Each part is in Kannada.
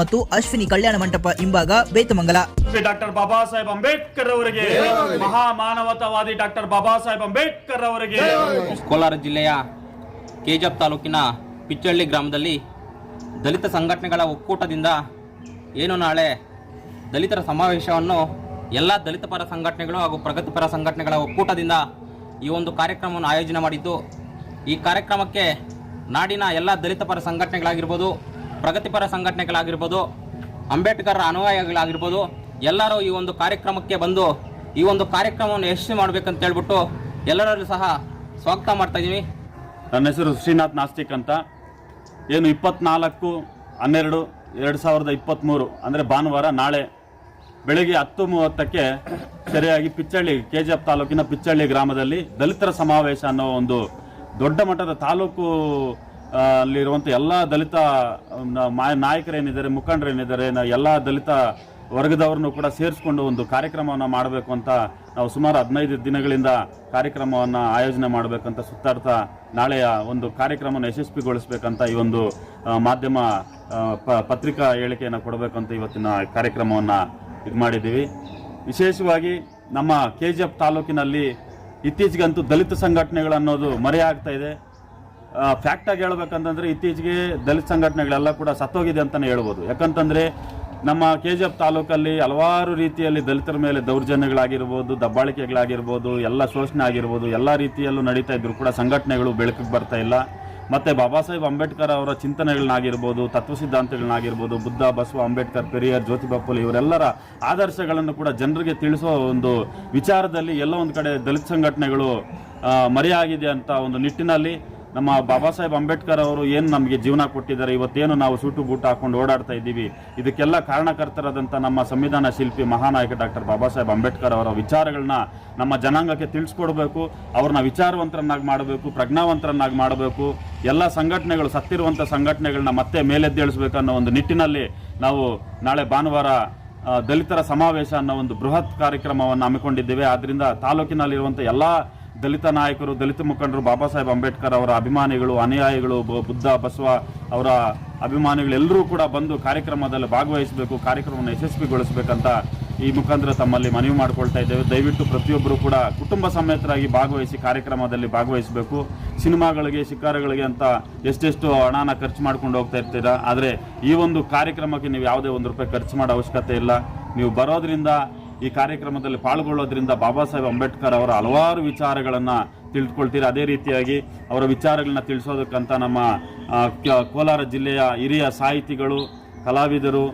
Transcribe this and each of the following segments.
ಮತ್ತು ಅಶ್ವಿನಿ ಕಲ್ಯಾಣ ಮಂಟಪ ಹಿಂಭಾಗ ಬೇತಮಂಗಲ. ಡಾಕ್ಟರ್ ಬಾಬಾ ಸಾಹೇಬ್ ಅಂಬೇಡ್ಕರ್ ಅವರಿಗೆ ಮಹಾ ಮಾನವತಾವಾದಿ ಡಾಕ್ಟರ್ ಬಾಬಾ ಸಾಹೇಬ್ ಅಂಬೇಡ್ಕರ್ ಅವರಿಗೆ ಕೋಲಾರ ಜಿಲ್ಲೆಯ ಕೆಜಪ್ ತಾಲೂಕಿನ ಪಿಚ್ಚಳ್ಳಿ ಗ್ರಾಮದಲ್ಲಿ ದಲಿತ ಸಂಘಟನೆಗಳ ಒಕ್ಕೂಟದಿಂದ ಏನು ನಾಳೆ ದಲಿತರ ಸಮಾವೇಶವನ್ನು ಎಲ್ಲ ದಲಿತ ಪರ ಸಂಘಟನೆಗಳು ಹಾಗೂ ಪ್ರಗತಿಪರ ಸಂಘಟನೆಗಳ ಒಕ್ಕೂಟದಿಂದ ಈ ಒಂದು ಕಾರ್ಯಕ್ರಮವನ್ನು ಆಯೋಜನೆ ಮಾಡಿದ್ದು ಈ ಕಾರ್ಯಕ್ರಮಕ್ಕೆ ನಾಡಿನ ಎಲ್ಲ ದಲಿತ ಪರ ಸಂಘಟನೆಗಳಾಗಿರ್ಬೋದು ಪ್ರಗತಿಪರ ಸಂಘಟನೆಗಳಾಗಿರ್ಬೋದು ಅಂಬೇಡ್ಕರ್ ಅನುಯಾಯಿಗಳಾಗಿರ್ಬೋದು, ಎಲ್ಲರೂ ಈ ಒಂದು ಕಾರ್ಯಕ್ರಮಕ್ಕೆ ಬಂದು ಈ ಒಂದು ಕಾರ್ಯಕ್ರಮವನ್ನು ಯಶಸ್ವಿ ಮಾಡಬೇಕಂತ ಹೇಳ್ಬಿಟ್ಟು ಎಲ್ಲರಲ್ಲೂ ಸಹ ಸ್ವಾಗತ ಮಾಡ್ತಾ ಇದ್ದೀವಿ ನನ್ನ ಹೆಸರು ಶ್ರೀನಾಥ್ ನಾಸ್ತಿಕ್ ಅಂತ. ಏನು ಇಪ್ಪತ್ನಾಲ್ಕು, ಹನ್ನೆರಡು, ಎರಡು ಸಾವಿರದ ಇಪ್ಪತ್ತ್ಮೂರು ಅಂದರೆ ಭಾನುವಾರ ನಾಳೆ ಬೆಳಗ್ಗೆ ಹತ್ತು ಮೂವತ್ತಕ್ಕೆ ಸರಿಯಾಗಿ ಪಿಚ್ಚಳ್ಳಿ ಕೆ ಜಿ ಎಫ್ ತಾಲೂಕಿನ ಪಿಚ್ಚಳ್ಳಿ ಗ್ರಾಮದಲ್ಲಿ ದಲಿತರ ಸಮಾವೇಶ ಅನ್ನೋ ಒಂದು ದೊಡ್ಡ ಮಟ್ಟದ ತಾಲೂಕು ಅಲ್ಲಿರುವಂಥ ಎಲ್ಲ ದಲಿತ ನಾಯಕರೇನಿದ್ದಾರೆ, ಮುಖಂಡರೇನಿದ್ದಾರೆ ಎಲ್ಲ ದಲಿತ ವರ್ಗದವ್ರನ್ನು ಕೂಡ ಸೇರಿಸ್ಕೊಂಡು ಒಂದು ಕಾರ್ಯಕ್ರಮವನ್ನು ಮಾಡಬೇಕು ಅಂತ ನಾವು ಸುಮಾರು ಹದಿನೈದು ದಿನಗಳಿಂದ ಕಾರ್ಯಕ್ರಮವನ್ನು ಆಯೋಜನೆ ಮಾಡಬೇಕಂತ ಸುತ್ತಾಡ್ತಾ ನಾಳೆಯ ಒಂದು ಕಾರ್ಯಕ್ರಮವನ್ನು ಯಶಸ್ವಿಗೊಳಿಸಬೇಕಂತ ಈ ಒಂದು ಮಾಧ್ಯಮ ಪತ್ರಿಕಾ ಹೇಳಿಕೆಯನ್ನು ಕೊಡಬೇಕಂತ ಇವತ್ತಿನ ಕಾರ್ಯಕ್ರಮವನ್ನು ಇದು ಮಾಡಿದ್ದೀವಿ. ವಿಶೇಷವಾಗಿ ನಮ್ಮ ಕೆ ಜಿ ಎಫ್ ತಾಲೂಕಿನಲ್ಲಿ ಇತ್ತೀಚೆಗಂತೂ ದಲಿತ ಸಂಘಟನೆಗಳು ಅನ್ನೋದು ಮರೆಯಾಗ್ತಾ ಇದೆ. ಫ್ಯಾಕ್ಟಾಗಿ ಹೇಳ್ಬೇಕಂತಂದ್ರೆ ಇತ್ತೀಚೆಗೆ ದಲಿತ ಸಂಘಟನೆಗಳೆಲ್ಲ ಕೂಡ ಸತ್ತೋಗಿದೆ ಅಂತಲೇ ಹೇಳ್ಬೋದು. ಯಾಕಂತಂದ್ರೆ ನಮ್ಮ ಕೆ ಜಿ ಎಫ್ ತಾಲೂಕಲ್ಲಿ ಹಲವಾರು ರೀತಿಯಲ್ಲಿ ದಲಿತರ ಮೇಲೆ ದೌರ್ಜನ್ಯಗಳಾಗಿರ್ಬೋದು, ದಬ್ಬಾಳಿಕೆಗಳಾಗಿರ್ಬೋದು, ಎಲ್ಲ ಶೋಷಣೆ ಆಗಿರ್ಬೋದು, ಎಲ್ಲ ರೀತಿಯಲ್ಲೂ ನಡೀತಾ ಇದ್ರು ಕೂಡ ಸಂಘಟನೆಗಳು ಬೆಳಕಿಗೆ ಬರ್ತಾ ಇಲ್ಲ. ಮತ್ತೆ ಬಾಬಾ ಸಾಹೇಬ್ ಅಂಬೇಡ್ಕರ್ ಅವರ ಚಿಂತನೆಗಳನ್ನಾಗಿರ್ಬೋದು ತತ್ವ ಸಿದ್ಧಾಂತಗಳನ್ನಾಗಿರ್ಬೋದು ಬುದ್ಧ, ಬಸವ, ಅಂಬೇಡ್ಕರ್, ಪೆರಿಯರ್ ಜ್ಯೋತಿಬಾ ಫುಲೆ ಇವರೆಲ್ಲರ ಆದರ್ಶಗಳನ್ನು ಕೂಡ ಜನರಿಗೆ ತಿಳಿಸೋ ಒಂದು ವಿಚಾರದಲ್ಲಿ ಎಲ್ಲ ಒಂದು ಕಡೆ ದಲಿತ ಸಂಘಟನೆಗಳು ಮರೆಯಾಗಿದೆ ಅಂತ ಒಂದು ನಿಟ್ಟಿನಲ್ಲಿ ನಮ್ಮ ಬಾಬಾ ಸಾಹೇಬ್ ಅಂಬೇಡ್ಕರ್ ಅವರು ಏನು ನಮಗೆ ಜೀವನ ಕೊಟ್ಟಿದ್ದಾರೆ, ಇವತ್ತೇನು ನಾವು ಸೂಟು ಬೂಟು ಹಾಕೊಂಡು ಓಡಾಡ್ತಾ ಇದ್ದೀವಿ, ಇದಕ್ಕೆಲ್ಲ ಕಾರಣಕರ್ತರಾದಂಥ ನಮ್ಮ ಸಂವಿಧಾನ ಶಿಲ್ಪಿ ಮಹಾನಾಯಕ ಡಾಕ್ಟರ್ ಬಾಬಾ ಸಾಹೇಬ್ ಅಂಬೇಡ್ಕರ್ ಅವರ ವಿಚಾರಗಳನ್ನ ನಮ್ಮ ಜನಾಂಗಕ್ಕೆ ತಿಳಿಸ್ಕೊಡ್ಬೇಕು, ಅವ್ರನ್ನ ವಿಚಾರವಂತರನ್ನಾಗಿ ಮಾಡಬೇಕು, ಪ್ರಜ್ಞಾವಂತರನ್ನಾಗಿ ಮಾಡಬೇಕು, ಎಲ್ಲ ಸಂಘಟನೆಗಳು ಸತ್ತಿರುವಂಥ ಸಂಘಟನೆಗಳನ್ನ ಮತ್ತೆ ಮೇಲೆದ್ದೇಳಿಸ್ಬೇಕನ್ನೋ ಒಂದು ನಿಟ್ಟಿನಲ್ಲಿ ನಾವು ನಾಳೆ ಭಾನುವಾರ ದಲಿತರ ಸಮಾವೇಶ ಅನ್ನೋ ಒಂದು ಬೃಹತ್ ಕಾರ್ಯಕ್ರಮವನ್ನು ಹಮ್ಮಿಕೊಂಡಿದ್ದೇವೆ. ಆದ್ದರಿಂದ ತಾಲೂಕಿನಲ್ಲಿರುವಂಥ ಎಲ್ಲ ದಲಿತ ನಾಯಕರು, ದಲಿತ ಮುಖಂಡರು, ಬಾಬಾ ಸಾಹೇಬ್ ಅಂಬೇಡ್ಕರ್ ಅವರ ಅಭಿಮಾನಿಗಳು, ಅನುಯಾಯಿಗಳು ಬುದ್ಧ, ಬಸವ ಅವರ ಅಭಿಮಾನಿಗಳೆಲ್ಲರೂ ಕೂಡ ಬಂದು ಕಾರ್ಯಕ್ರಮದಲ್ಲಿ ಭಾಗವಹಿಸಬೇಕು, ಕಾರ್ಯಕ್ರಮವನ್ನು ಯಶಸ್ವಿಗೊಳಿಸಬೇಕಂತ ಈ ಮುಖಾಂತರ ತಮ್ಮಲ್ಲಿ ಮನವಿ ಮಾಡಿಕೊಳ್ತಾ ಇದ್ದೇವೆ. ದಯವಿಟ್ಟು ಪ್ರತಿಯೊಬ್ಬರು ಕೂಡ ಕುಟುಂಬ ಸಮೇತರಾಗಿ ಭಾಗವಹಿಸಿ ಕಾರ್ಯಕ್ರಮದಲ್ಲಿ ಭಾಗವಹಿಸಬೇಕು. ಸಿನಿಮಾಗಳಿಗೆ, ಶಿಕಾರಗಳಿಗೆ ಅಂತ ಎಷ್ಟೆಷ್ಟು ಹಣನ ಖರ್ಚು ಮಾಡ್ಕೊಂಡು ಹೋಗ್ತಾ ಇರ್ತೀರಾ? ಆದರೆ ಈ ಒಂದು ಕಾರ್ಯಕ್ರಮಕ್ಕೆ ನೀವು ಯಾವುದೇ ಒಂದು ರೂಪಾಯಿ ಖರ್ಚು ಮಾಡೋ ಅವಶ್ಯಕತೆ ಇಲ್ಲ. ನೀವು ಬರೋದ್ರಿಂದ ಈ ಕಾರ್ಯಕ್ರಮದಲ್ಲಿ ಪಾಲ್ಗೊಳ್ಳೋದ್ರಿಂದ ಬಾಬಾ ಸಾಹೇಬ್ ಅಂಬೇಡ್ಕರ್ ಅವರ ಹಲವಾರು ವಿಚಾರಗಳನ್ನು ತಿಳಿದುಕೊಳ್ತೀರಿ. ಅದೇ ರೀತಿಯಾಗಿ ಅವರ ವಿಚಾರಗಳನ್ನ ತಿಳಿಸೋದಕ್ಕಂತ ನಮ್ಮ ಕೋಲಾರ ಜಿಲ್ಲೆಯ ಹಿರಿಯ ಸಾಹಿತಿಗಳು, ಕಲಾವಿದರು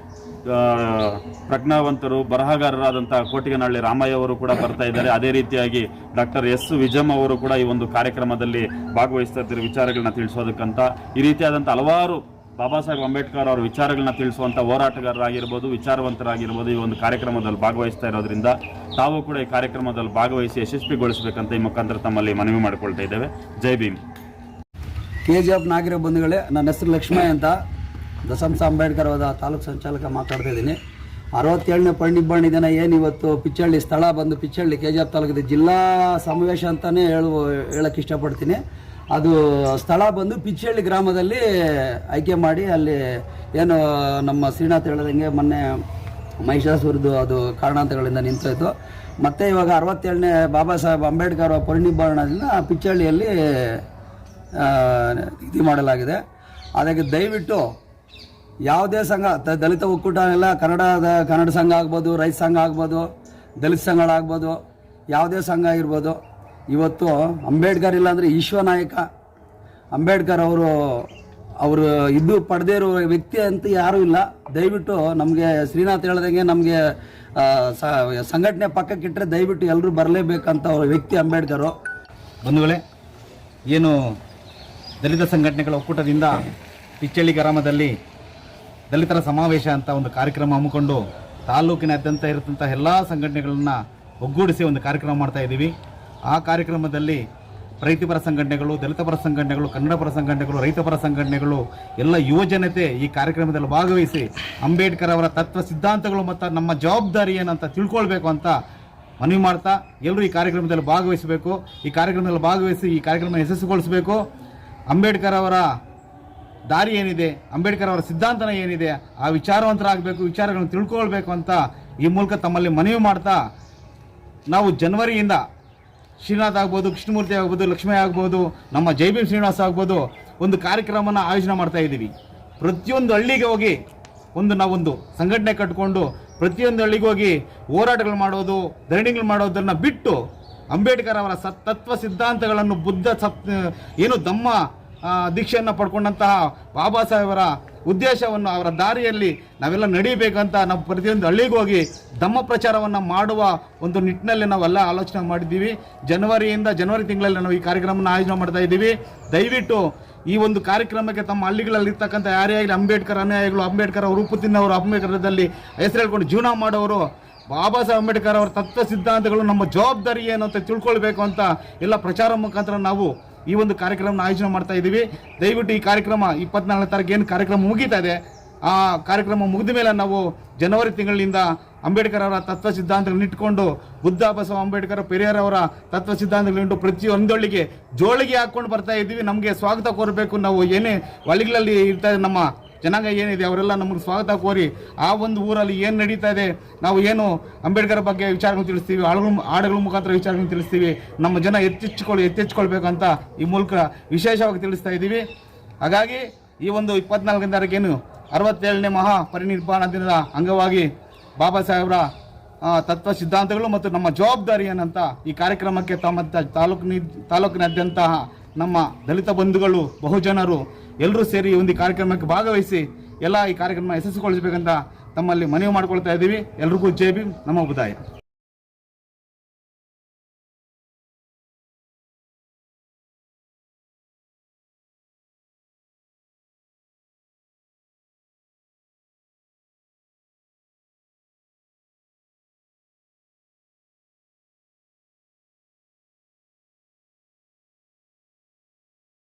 ಪ್ರಜ್ಞಾವಂತರು ಬರಹಗಾರರಾದಂಥ ಕೋಟಿಗನಹಳ್ಳಿ ರಾಮಯ್ಯ ಅವರು ಕೂಡ ಬರ್ತಾ ಇದ್ದಾರೆ. ಅದೇ ರೀತಿಯಾಗಿ ಡಾಕ್ಟರ್ ಎಸ್ ವಿಜಮ್ ಅವರು ಕೂಡ ಈ ಒಂದು ಕಾರ್ಯಕ್ರಮದಲ್ಲಿ ಭಾಗವಹಿಸ್ತಾ ಇದ್ದಾರೆ. ವಿಚಾರಗಳನ್ನ ತಿಳಿಸೋದಕ್ಕಂತ ಈ ರೀತಿಯಾದಂಥ ಹಲವಾರು ಬಾಬಾ ಸಾಹೇಬ್ ಅಂಬೇಡ್ಕರ್ ಅವರ ವಿಚಾರಗಳನ್ನ ತಿಳಿಸುವಂಥ ಹೋರಾಟಗಾರರಾಗಿರ್ಬೋದು, ವಿಚಾರವಂತರಾಗಿರ್ಬೋದು ಈ ಒಂದು ಕಾರ್ಯಕ್ರಮದಲ್ಲಿ ಭಾಗವಹಿಸ್ತಾ ಇರೋದ್ರಿಂದ ತಾವು ಕೂಡ ಈ ಕಾರ್ಯಕ್ರಮದಲ್ಲಿ ಭಾಗವಹಿಸಿ ಯಶಸ್ವಿಗೊಳಿಸಬೇಕಂತ ಈ ಮುಖಾಂತರ ತಮ್ಮಲ್ಲಿ ಮನವಿ ಮಾಡಿಕೊಳ್ತಾ ಇದ್ದೇವೆ. ಜೈ ಭೀಮ್. ಕೆ ಜಿ ಎಫ್ ನಾಗರಿಕ ಬಂಧುಗಳೇ, ನನ್ನ ಹೆಸರು ಲಕ್ಷ್ಮೀ ಅಂತ ದಸಂಸ ಅಂಬೇಡ್ಕರ್ ಅವರ ತಾಲೂಕು ಸಂಚಾಲಕ ಮಾತಾಡ್ತಾ ಇದ್ದೀನಿ. ಅರವತ್ತೇಳನೇ ಪಂಡಿಬ್ಬಣ್ಣಿ ದಿನ ಏನು ಇವತ್ತು ಪಿಚ್ಚಳ್ಳಿ ಸ್ಥಳ ಬಂದು ಪಿಚ್ಚಳ್ಳಿ ಕೆ ಜಿ ಎಫ್ ತಾಲೂಕಿದೆ ಜಿಲ್ಲಾ ಸಮಾವೇಶ ಅಂತಲೇ ಹೇಳುವ ಹೇಳಕ್ಕೆ ಇಷ್ಟಪಡ್ತೀನಿ. ಅದು ಸ್ಥಳ ಬಂದು ಪಿಚ್ಚಳ್ಳಿ ಗ್ರಾಮದಲ್ಲಿ ಆಯ್ಕೆ ಮಾಡಿ ಅಲ್ಲಿ ಏನು ನಮ್ಮ ಶ್ರೀನಾಥ್ ಹೇಳ್ದಂಗೆ ಮೊನ್ನೆ ಮಹಿಷಾಸುರದ್ದು ಅದು ಕಾರಣಾಂತರಗಳಿಂದ ನಿಂತೋಯ್ತು. ಮತ್ತೆ ಇವಾಗ ಅರವತ್ತೇಳನೇ ಬಾಬಾ ಸಾಹೇಬ್ ಅಂಬೇಡ್ಕರ್ ಅವರ ಪರಿನಿಬ್ಬರಣದಿಂದ ಪಿಚ್ಚಳ್ಳಿಯಲ್ಲಿ ಇದು ಮಾಡಲಾಗಿದೆ. ಅದಕ್ಕೆ ದಯವಿಟ್ಟು ಯಾವುದೇ ಸಂಘ ದಲಿತ ಒಕ್ಕೂಟ ಎಲ್ಲ ಕನ್ನಡದ, ಕನ್ನಡ ಸಂಘ ಆಗ್ಬೋದು, ರೈತ ಸಂಘ ಆಗ್ಬೋದು, ದಲಿತ ಸಂಘಗಳಾಗ್ಬೋದು, ಯಾವುದೇ ಸಂಘ ಇರ್ಬೋದು ಇವತ್ತು ಅಂಬೇಡ್ಕರ್ ಇಲ್ಲಾಂದರೆ ಈಶ್ವನಾಯಕ ಅಂಬೇಡ್ಕರ್ ಅವರು ಅವರು ಇದು ಪಡೆದೇ ಇರೋ ವ್ಯಕ್ತಿ ಅಂತ ಯಾರೂ ಇಲ್ಲ. ದಯವಿಟ್ಟು ನಮಗೆ ಶ್ರೀನಾಥ್ ಹೇಳ್ದಂಗೆ ನಮಗೆ ಸಂಘಟನೆ ಪಕ್ಕಕ್ಕಿಟ್ಟರೆ ದಯವಿಟ್ಟು ಎಲ್ಲರೂ ಬರಲೇಬೇಕಂತ ಅವರ ವ್ಯಕ್ತಿ ಅಂಬೇಡ್ಕರು. ಬಂಧುಗಳೇ, ಏನು ದಲಿತ ಸಂಘಟನೆಗಳ ಒಕ್ಕೂಟದಿಂದ ಪಿಚ್ಚಳ್ಳಿ ಗ್ರಾಮದಲ್ಲಿ ದಲಿತರ ಸಮಾವೇಶ ಅಂತ ಒಂದು ಕಾರ್ಯಕ್ರಮ ಹಮ್ಮಿಕೊಂಡು ತಾಲೂಕಿನಾದ್ಯಂತ ಇರತಂಥ ಎಲ್ಲ ಸಂಘಟನೆಗಳನ್ನು ಒಗ್ಗೂಡಿಸಿ ಒಂದು ಕಾರ್ಯಕ್ರಮ ಮಾಡ್ತಾ ಇದ್ದೀವಿ. ಆ ಕಾರ್ಯಕ್ರಮದಲ್ಲಿ ರೈತಪರ ಸಂಘಟನೆಗಳು, ದಲಿತಪರ ಸಂಘಟನೆಗಳು ಕನ್ನಡಪರ ಸಂಘಟನೆಗಳು, ರೈತಪರ ಸಂಘಟನೆಗಳು, ಎಲ್ಲ ಯುವಜನತೆ ಈ ಕಾರ್ಯಕ್ರಮದಲ್ಲಿ ಭಾಗವಹಿಸಿ ಅಂಬೇಡ್ಕರ್ ಅವರ ತತ್ವ ಸಿದ್ಧಾಂತಗಳು ಮತ್ತು ನಮ್ಮ ಜವಾಬ್ದಾರಿ ಏನಂತ ತಿಳ್ಕೊಳ್ಬೇಕು ಅಂತ ಮನವಿ ಮಾಡ್ತಾ ಎಲ್ಲರೂ ಈ ಕಾರ್ಯಕ್ರಮದಲ್ಲಿ ಭಾಗವಹಿಸಬೇಕು. ಈ ಕಾರ್ಯಕ್ರಮದಲ್ಲಿ ಭಾಗವಹಿಸಿ ಈ ಕಾರ್ಯಕ್ರಮ ಯಶಸ್ಸುಗೊಳಿಸಬೇಕು ಅಂಬೇಡ್ಕರ್ ಅವರ ದಾರಿ ಏನಿದೆ, ಅಂಬೇಡ್ಕರ್ ಅವರ ಸಿದ್ಧಾಂತನ ಏನಿದೆ, ಆ ವಿಚಾರವಂತರಾಗಬೇಕು, ವಿಚಾರಗಳನ್ನು ತಿಳ್ಕೊಳ್ಬೇಕು ಅಂತ ಈ ಮೂಲಕ ತಮ್ಮಲ್ಲಿ ಮನವಿ ಮಾಡ್ತಾ ನಾವು ಜನವರಿಯಿಂದ ಶ್ರೀನಾಥ್ ಆಗ್ಬೋದು ಕೃಷ್ಣಮೂರ್ತಿ ಆಗ್ಬೋದು ಲಕ್ಷ್ಮೀ ಆಗ್ಬೋದು ನಮ್ಮ ಜೈ ಭೀಮ್ ಶ್ರೀನಿವಾಸ ಆಗ್ಬೋದು ಒಂದು ಕಾರ್ಯಕ್ರಮನ ಆಯೋಜನೆ ಮಾಡ್ತಾ ಇದ್ದೀವಿ. ಪ್ರತಿಯೊಂದು ಹಳ್ಳಿಗೆ ಹೋಗಿ ಒಂದು ನಾವೊಂದು ಸಂಘಟನೆ ಕಟ್ಕೊಂಡು ಪ್ರತಿಯೊಂದು ಹಳ್ಳಿಗೆ ಹೋಗಿ ಹೋರಾಟಗಳು ಮಾಡೋದು ಧರಣಿಗಳು ಮಾಡೋದನ್ನು ಬಿಟ್ಟು ಅಂಬೇಡ್ಕರ್ ಅವರ ಸತ್ ತತ್ವ ಸಿದ್ಧಾಂತಗಳನ್ನು ಬುದ್ಧ ಸತ್ ಏನು ದಮ್ಮ ಆ, ದೀಕ್ಷೆಯನ್ನು ಪಡ್ಕೊಂಡಂತಹ ಬಾಬಾ ಸಾಹೇಬರ ಉದ್ದೇಶವನ್ನು ಅವರ ದಾರಿಯಲ್ಲಿ ನಾವೆಲ್ಲ ನಡೀಬೇಕಂತ ನಾವು ಪ್ರತಿಯೊಂದು ಹಳ್ಳಿಗೆ ಹೋಗಿ ಧಮ್ಮ ಪ್ರಚಾರವನ್ನು ಮಾಡುವ ಒಂದು ನಿಟ್ಟಿನಲ್ಲಿ ನಾವೆಲ್ಲ ಆಲೋಚನೆ ಮಾಡಿದ್ದೀವಿ. ಜನವರಿಯಿಂದ ಜನವರಿ ತಿಂಗಳಲ್ಲಿ ನಾವು ಈ ಕಾರ್ಯಕ್ರಮವನ್ನು ಆಯೋಜನೆ ಮಾಡ್ತಾ ಇದ್ದೀವಿ. ದಯವಿಟ್ಟು ಈ ಒಂದು ಕಾರ್ಯಕ್ರಮಕ್ಕೆ ತಮ್ಮ ಹಳ್ಳಿಗಳಲ್ಲಿ ಇರ್ತಕ್ಕಂಥ ಯಾರೇ ಆಗಲಿ ಅಂಬೇಡ್ಕರ್ ಅನುಯಾಯಿಗಳು ಅಂಬೇಡ್ಕರ್ ಅವರು ಉಪ್ಪುತ್ತಿನವರು ಅಂಬೇಡ್ಕರದಲ್ಲಿ ಹೆಸರು ಹೇಳ್ಕೊಂಡು ಜೀವನ ಮಾಡೋರು, ಬಾಬಾ ಸಾಹೇಬ್ ಅಂಬೇಡ್ಕರ್ ಅವರ ತತ್ವ ಸಿದ್ಧಾಂತಗಳು ನಮ್ಮ ಜವಾಬ್ದಾರಿ ಏನು ಅಂತ ತಿಳ್ಕೊಳ್ಬೇಕು ಅಂತ ಎಲ್ಲ ಪ್ರಚಾರ ಮುಖಾಂತರ ನಾವು ಈ ಒಂದು ಕಾರ್ಯಕ್ರಮನ ಆಯೋಜನೆ ಮಾಡ್ತಾ ಇದ್ದೀವಿ ದಯವಿಟ್ಟು ಈ ಕಾರ್ಯಕ್ರಮ ಇಪ್ಪತ್ನಾಲ್ಕನೇ ತಾರೀಕು ಏನು ಕಾರ್ಯಕ್ರಮ ಮುಗೀತಾ ಇದೆ, ಆ ಕಾರ್ಯಕ್ರಮ ಮುಗಿದ ಮೇಲೆ ನಾವು ಜನವರಿ ತಿಂಗಳಿನಿಂದ ಅಂಬೇಡ್ಕರ್ ಅವರ ತತ್ವ ಸಿದ್ಧಾಂತಗಳನ್ನ ಇಟ್ಕೊಂಡು ಬುದ್ಧ ಬಸವ ಅಂಬೇಡ್ಕರ್, ಪೆರಿಯರ್ ಅವರ ತತ್ವ ಸಿದ್ಧಾಂತಗಳಿಟ್ಟು ಪ್ರತಿಯೊಂದೊಳ್ಳಿಗೆ ಜೋಳಿಗೆ ಹಾಕ್ಕೊಂಡು ಬರ್ತಾ ಇದ್ದೀವಿ ನಮಗೆ ಸ್ವಾಗತ ಕೋರಬೇಕು. ನಾವು ಏನೇ ಹಳ್ಳಿಗಳಲ್ಲಿ ಇರ್ತಾ ನಮ್ಮ ಜನಾಂಗ ಏನಿದೆ ಅವರೆಲ್ಲ ನಮಗೆ ಸ್ವಾಗತ ಕೋರಿ ಆ ಒಂದು ಊರಲ್ಲಿ ಏನು ನಡೀತಾ ಇದೆ ನಾವು ಏನು ಅಂಬೇಡ್ಕರ್ ಬಗ್ಗೆ ವಿಚಾರಗಳನ್ನು ತಿಳಿಸ್ತೀವಿ ಹಾಡುಗಳ ಹಾಡುಗಳ ಮುಖಾಂತರ ವಿಚಾರಗಳನ್ನು ತಿಳಿಸ್ತೀವಿ, ನಮ್ಮ ಜನ ಎತ್ತಿಚ್ಚಿಕೊಳ್ಳಿ ಎತ್ತೆಚ್ಕೊಳ್ಬೇಕು ಅಂತ ಈ ಮೂಲಕ ವಿಶೇಷವಾಗಿ ತಿಳಿಸ್ತಾ ಇದ್ದೀವಿ. ಹಾಗಾಗಿ ಈ ಒಂದು ಇಪ್ಪತ್ನಾಲ್ಕನೇ ತಾರೀಕೇನು ಅರವತ್ತೇಳನೇ ಮಹಾ ಪರಿನಿರ್ವಾಣ ದಿನದ ಅಂಗವಾಗಿ ಬಾಬಾ ಸಾಹೇಬರ ತತ್ವ ಸಿದ್ಧಾಂತಗಳು ಮತ್ತು ನಮ್ಮ ಜವಾಬ್ದಾರಿ ಏನಂತ ಈ ಕಾರ್ಯಕ್ರಮಕ್ಕೆ ತಮ್ಮ ತಾಲೂಕಿನ ತಾಲೂಕಿನಾದ್ಯಂತಹ ನಮ್ಮ ದಲಿತ ಬಂಧುಗಳು, ಬಹುಜನರು ಎಲ್ಲರೂ ಸೇರಿ ಒಂದು ಕಾರ್ಯಕ್ರಮಕ್ಕೆ ಭಾಗವಹಿಸಿ ಎಲ್ಲ ಈ ಕಾರ್ಯಕ್ರಮ ಯಶಸ್ಸುಗೊಳಿಸಬೇಕಂತ ತಮ್ಮಲ್ಲಿ ಮನವಿ ಮಾಡ್ಕೊಳ್ತಾ ಇದ್ದೀವಿ. ಎಲ್ರಿಗೂ ಜೈ ನಮ್ಮ ಬುದಾಯ